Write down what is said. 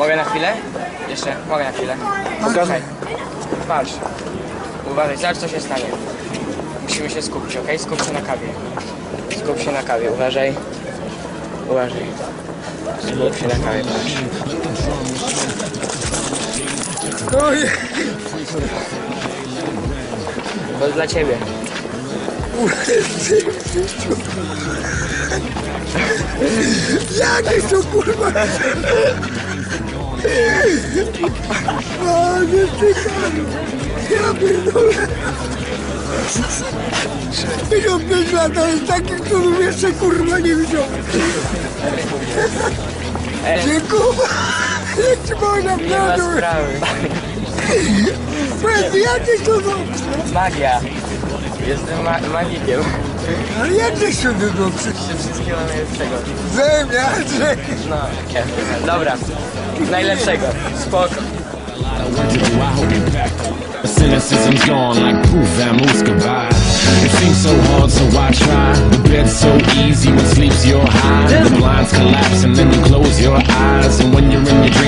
Mogę na chwilę? Jeszcze, mogę na chwilę. Słuchaj, patrz. Uważaj, zobacz co się stanie. Musimy się skupić, ok? Skup się na kawie. Skup się na kawie, uważaj. Uważaj. Skup się na kawie, patrz. Oj, To jest dla ciebie. jakie to kurwa... O, nie czekam. Ja pierdolę. 55 lat to jest taki, który jeszcze kurwa nie. Ej, Dziękuję. Jak ci mogę nie ma naprawdę... sprawy. Powiedz, jakie to są... Magia. Jestem ma magikiem. Ale jakie są to dobrze? Wszystkiego najlepszego. Zemiaczek. No, nie. Dobra. Najlepszego. Spoko. I hold it back. But cynicism's gone like poof, vamoose goodbye. It seems so hard, so I try. The bed's so easy when sleep's your high. The blinds collapse and then you close your eyes. And when you're in your